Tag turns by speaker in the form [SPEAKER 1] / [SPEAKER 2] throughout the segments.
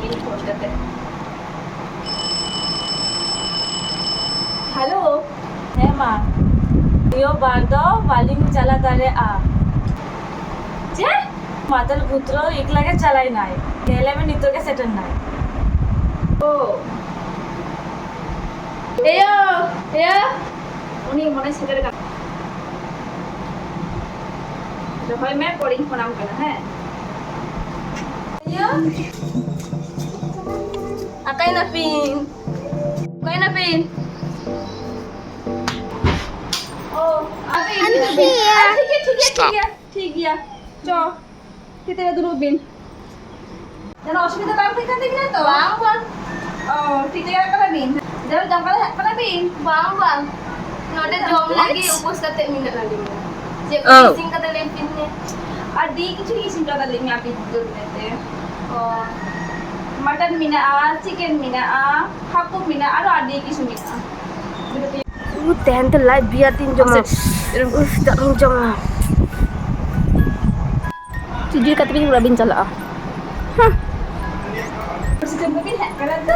[SPEAKER 1] Table কোনটাতে hello হ্যাঁ মা ইয়ো বার্দ বালিম চালা তারে আ যে মাতাল পুত্র ইকলাকে চালাই নাই গেলামে নিতকে সেটার নাই
[SPEAKER 2] ও এয়ো এয়ো উনি মনে সেটার কাজ হ্যাঁ
[SPEAKER 1] আকাই না পিন
[SPEAKER 2] কই না পিন ও আবে
[SPEAKER 3] I'm
[SPEAKER 2] ঠিক আছে
[SPEAKER 3] here.
[SPEAKER 2] ঠিক আছে ঠিক আছে ঠিক আছে চ কিতে দূর বিন যেন অসুবিধা কাম ঠিক থাকে না তো
[SPEAKER 1] বাং বাং
[SPEAKER 2] ও ঠিক আছে কাটা বিন যেন জামা কাটা বিন
[SPEAKER 1] bang bang node jom lagi upos kate minat lagi je
[SPEAKER 3] Oh.
[SPEAKER 1] sing kate lempin ne
[SPEAKER 2] আর দি কিছু কিছু টাকা দিই আমি আপনি দুধ নিতে ও মটন মিনা আ চিকেন মিনা আ হাকু মিনা আর আর দিয়ে কিছু মিনা
[SPEAKER 3] Uh, tente live biar tin jama. Uh, tak min jama. Sejujur kata bin urabin chala.
[SPEAKER 2] Chicken কবি হ্যাঁ করা তো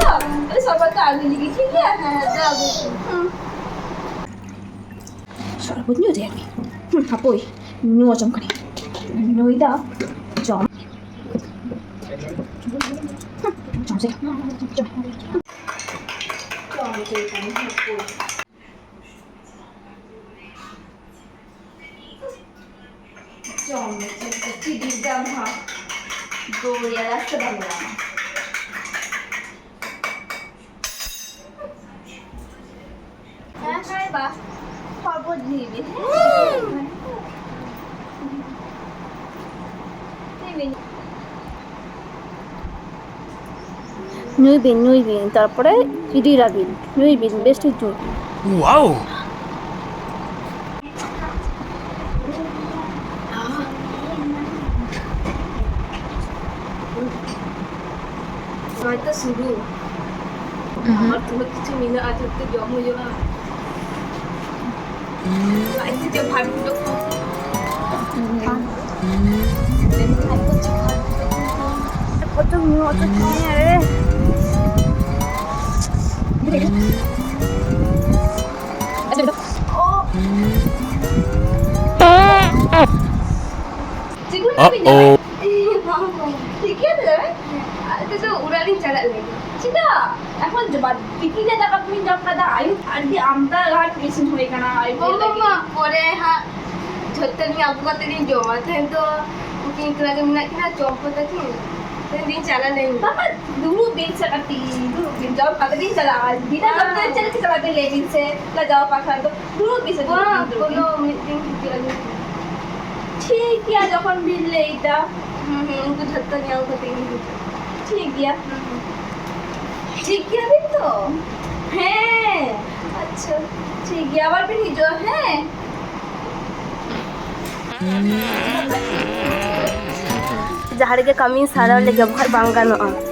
[SPEAKER 2] আরে সবার তো আলু লিখি ঠিক আছে হ্যাঁ দাও সরবত নিয়ে যাই আমি হুম হাপই নিয়ে জম করে নই দাও জম জম সে হ্যাঁ হ্যাঁ বা খবর নিবি
[SPEAKER 3] Nyui bin, nyui bin. তারপরে ইডি রাবিন nyui bin বেস্ট হইতো
[SPEAKER 4] Wow!
[SPEAKER 1] হয়তো শুরু। আমার কোনো কিছু মিলে আজ হতে জম হয়ে যাওয়া যে
[SPEAKER 3] কত অত
[SPEAKER 4] Uh-oh.
[SPEAKER 1] udah nih cara lagi
[SPEAKER 2] চিতা এখন পিকিলে টাকা তুমি জব কাদা আয়ু আর দি আমদা ঘাট মেশিন হয়ে কানা আয়ু
[SPEAKER 1] mama pore ha jotten ni aku kata ni joma then to mungkin itu lagi minat kita coba tadi then dia cara lain
[SPEAKER 2] पापा दूर दिन से करती दूर दिन जब कदर दिन चला बिना जब दिन चल के चला ले दिन से ला जाओ पाखा तो दूर दिन से
[SPEAKER 1] wah kalau meeting kita lagi
[SPEAKER 2] ঠিক ইয়া যখন বিললে এটা
[SPEAKER 1] hmm itu jotten ni aku kata ini
[SPEAKER 2] ঠিক ইয়া ঠিক ইয়া দিন তো হ্যাঁ আচ্ছা ঠিক ইয়া আবার বিনি जो হ্যাঁ
[SPEAKER 3] jaharga kami sarau lega bukan bangga no